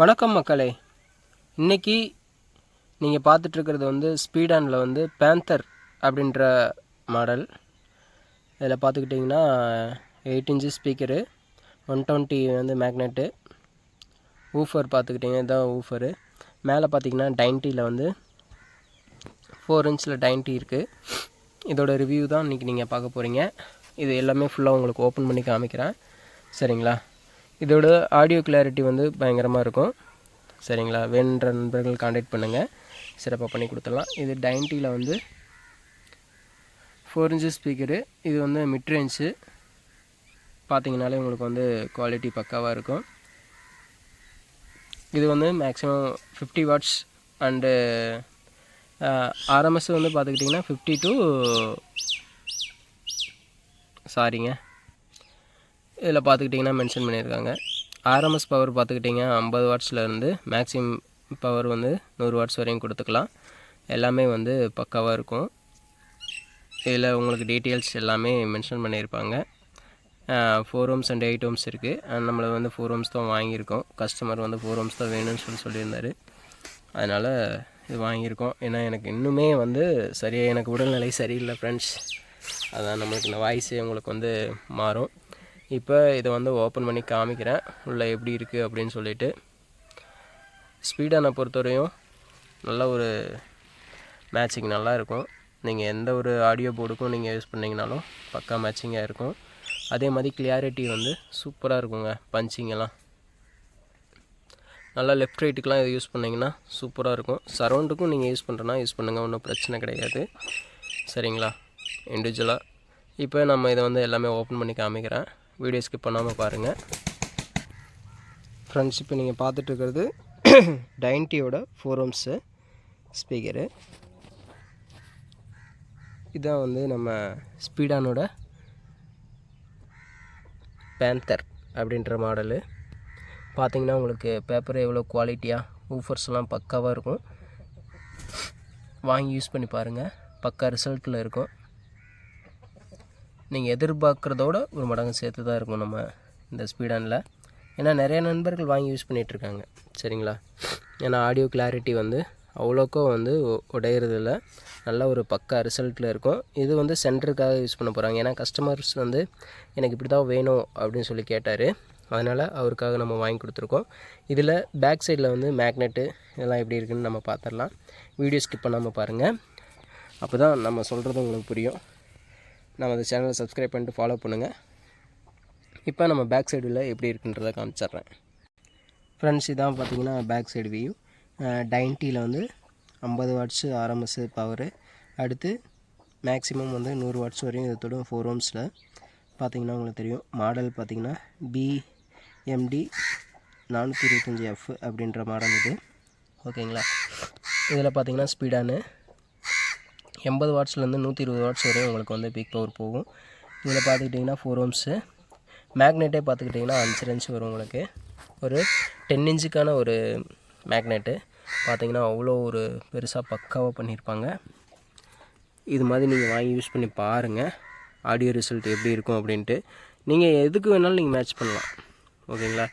வணக்கம் மக்களே. இன்னைக்கு நீங்கள் பார்த்துட்ருக்கிறது வந்து ஸ்பீடானில் வந்து பேந்தர் அப்படின்ற மாடல். இதில் பார்த்துக்கிட்டிங்கன்னா eight inch speaker one twenty வந்து மேக்னெட்டு ஊஃபர் பார்த்துக்கிட்டிங்கன்னா இதான் ஊஃபரு மேலே பார்த்தீங்கன்னா டைன்ட்டியில் வந்து ஃபோர் இன்ச்சில் டைன்ட்டி இருக்குது இதோட ரிவ்யூ தான் இன்றைக்கி நீங்கள் பார்க்க போகிறீங்க இது எல்லாமே ஃபுல்லாக உங்களுக்கு ஓப்பன் பண்ணி காமிக்கிறேன். சரிங்களா? இதோட ஆடியோ கிளாரிட்டி வந்து பயங்கரமாக இருக்கும். சரிங்களா? வேணுன்ற நண்பர்கள் காண்டாக்ட் பண்ணுங்கள் சிறப்பாக பண்ணி கொடுத்துடலாம். இது டைன்ட்டியில் வந்து ஃபோர் இன்ச்சு ஸ்பீக்கரு இது வந்து மிட் ரேஞ்சு பார்த்தீங்கனாலே உங்களுக்கு வந்து குவாலிட்டி பக்காவாக இருக்கும். இது வந்து maximum fifty watts and RMS வந்து பார்த்துக்கிட்டிங்கன்னா ஃபிஃப்டி டூ சாரிங்க இதில் பார்த்துக்கிட்டிங்கன்னா மென்ஷன் பண்ணியிருக்காங்க. ஆர்எம்எஸ் பவர் பார்த்துக்கிட்டிங்க ஐம்பது வாட்ஸ்லேருந்து மேக்ஸிமம் பவர் வந்து நூறு வாட்ஸ் வரையும் கொடுத்துக்கலாம். எல்லாமே வந்து பக்காவாக இருக்கும். இதில் உங்களுக்கு டீட்டெயில்ஸ் எல்லாமே மென்ஷன் பண்ணியிருப்பாங்க. Four rooms and eight rooms இருக்குது நம்மளை வந்து ஃபோர் ரூம்ஸ் தான் வாங்கியிருக்கோம். கஸ்டமர் வந்து ஃபோர் ரூம்ஸ் தான் வேணும்னு சொல்லி சொல்லியிருந்தார். அதனால் இது வாங்கியிருக்கோம். ஏன்னா எனக்கு இன்னுமே வந்து சரியாக எனக்கு உடல்நிலை சரியில்லை ஃப்ரெண்ட்ஸ் அதான் நம்மளுக்கு இந்த வாய்ஸே உங்களுக்கு வந்து மாறும். இப்போ இதை வந்து ஓப்பன் பண்ணி காமிக்கிறேன். உள்ளே எப்படி இருக்குது அப்படின்னு சொல்லிட்டு. ஸ்பீடானை பொறுத்தவரையும் நல்ல ஒரு மேட்சிங் நல்லா இருக்கும். நீங்கள் எந்த ஒரு ஆடியோ போர்டுக்கும் நீங்கள் யூஸ் பண்ணிங்கனாலும் பக்கா மேட்சிங்காக இருக்கும். அதே மாதிரி கிளியாரிட்டி வந்து சூப்பராக இருக்குங்க பஞ்சிங்கெல்லாம் நல்லா லெஃப்ட் ரைட்டுக்கெலாம் இதை யூஸ் பண்ணிங்கன்னா சூப்பராக இருக்கும். சரௌண்டுக்கும் நீங்கள் யூஸ் பண்ணுறனா யூஸ் பண்ணுங்கள் ஒன்றும் பிரச்சனை கிடையாது. சரிங்களா? இண்டிவிஜுவலாக இப்போ நம்ம இதை வந்து எல்லாமே ஓப்பன் பண்ணி காமிக்கிறேன். வீடியோ ஸ்கிப் பண்ணாமல் பாருங்கள் ஃப்ரெண்ட்ஸ் இப்போ நீங்கள் பார்த்துட்டுருக்கிறது டைன்ட்டியோட ஃபோர் ஓம்ஸு ஸ்பீக்கரு இதான் வந்து நம்ம ஸ்பீடானோட பேந்தர் அப்படின்ற மாடலு பார்த்தீங்கன்னா உங்களுக்கு பேப்பர் எவ்வளோ குவாலிட்டியாக ஊஃபர்ஸ்லாம் பக்காவாக இருக்கும். வாங்கி யூஸ் பண்ணி பாருங்கள் பக்கா ரிசல்ட்டில் இருக்கும். நீங்கள் எதிர்பார்க்குறதோட ஒரு மடங்கு சேர்த்து தான் இருக்கும் நம்ம இந்த ஸ்பீடானில் ஏன்னா நிறைய நண்பர்கள் வாங்கி யூஸ் பண்ணிகிட்ருக்காங்க சரிங்களா? ஏன்னா ஆடியோ கிளாரிட்டி வந்து அவ்வளோக்கோ வந்து உடையிறதில்ல. நல்ல ஒரு பக்கா ரிசல்ட்டில் இருக்கும். இது வந்து சென்டருக்காக யூஸ் பண்ண போகிறாங்க ஏன்னா கஸ்டமர்ஸ் வந்து எனக்கு இப்படி தான் வேணும் அப்படின்னு சொல்லி கேட்டார். அதனால் அவருக்காக நம்ம வாங்கி கொடுத்துருக்கோம். இதில் பேக் சைடில் வந்து மேக்னெட்டு இதெல்லாம் எப்படி இருக்குன்னு நம்ம பார்த்துடலாம். வீடியோ ஸ்கிப் பண்ணாமல் பாருங்கள் அப்போ தான் நம்ம சொல்கிறது உங்களுக்கு புரியும். நம்ம அந்த சேனலை சப்ஸ்கிரைப் பண்ணிட்டு ஃபாலோ பண்ணுங்கள் இப்போ நம்ம பேக் சைடில் எப்படி இருக்குன்றதை காமிச்சிட்றேன். ஃப்ரெண்ட்ஸ் இதான் பார்த்தீங்கன்னா பேக் சைடு வியூ டைன்ட்டியில் வந்து ஐம்பது வாட்ஸு ஆர்எம்எஸ் பவரு அடுத்து மேக்ஸிமம் வந்து நூறு வாட்ஸ் வரையும் இது தொடும் ஃபோர் ஓம்ஸில் பார்த்தீங்கன்னா உங்களுக்கு தெரியும் மாடல் பார்த்தீங்கன்னா பிஎம்டி நானூற்றி இருபத்தஞ்சி எஃப் அப்படின்ற மாடல் இது. ஓகேங்களா இதில் பார்த்தீங்கன்னா ஸ்பீடானு எண்பது வாட்ஸ்லேருந்து நூற்றி இருபது வாட்ஸ் வரையும் உங்களுக்கு வந்து பீக் பவர் போகும். இதில் பார்த்துக்கிட்டிங்கன்னா ஃபோர் ஓம்ஸு மேக்னெட்டே பார்த்துக்கிட்டிங்கன்னா அஞ்சு இன்ச் வரும் உங்களுக்கு. ஒரு டென் இன்ச்சுக்கான ஒரு மேக்னெட்டு பார்த்தீங்கன்னா அவ்வளோ ஒரு பெருசாக பக்காவாக பண்ணியிருப்பாங்க இது மாதிரி நீங்கள் வாங்கி யூஸ் பண்ணி பாருங்கள் ஆடியோ ரிசல்ட் எப்படி இருக்கும் அப்படின்ட்டு. நீங்கள் எதுக்கு வேணாலும் நீங்கள் மேட்ச் பண்ணலாம். ஓகேங்களா?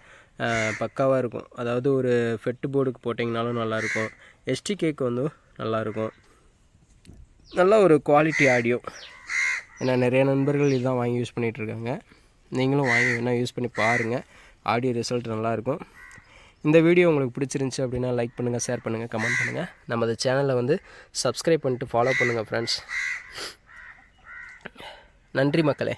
பக்காவாக இருக்கும். அதாவது ஒரு ஃபெட்டு போர்டுக்கு போட்டிங்கனாலும் நல்லாயிருக்கும் எஸ்டி கேக் வந்து நல்லாயிருக்கும் நல்ல ஒரு குவாலிட்டி ஆடியோ ஏன்னா நிறைய நண்பர்கள் இதுதான் வாங்கி யூஸ் பண்ணிகிட்ருக்காங்க நீங்களும் வாங்கி வேணால் யூஸ் பண்ணி பாருங்கள் ஆடியோ ரிசல்ட் நல்லாயிருக்கும். இந்த வீடியோ உங்களுக்கு பிடிச்சிருந்துச்சி அப்படின்னா லைக் பண்ணுங்கள் ஷேர் பண்ணுங்கள் கமெண்ட் பண்ணுங்கள் நமது சேனலை வந்து சப்ஸ்கிரைப் பண்ணிட்டு ஃபாலோ பண்ணுங்கள் ஃப்ரெண்ட்ஸ் நன்றி மக்களே.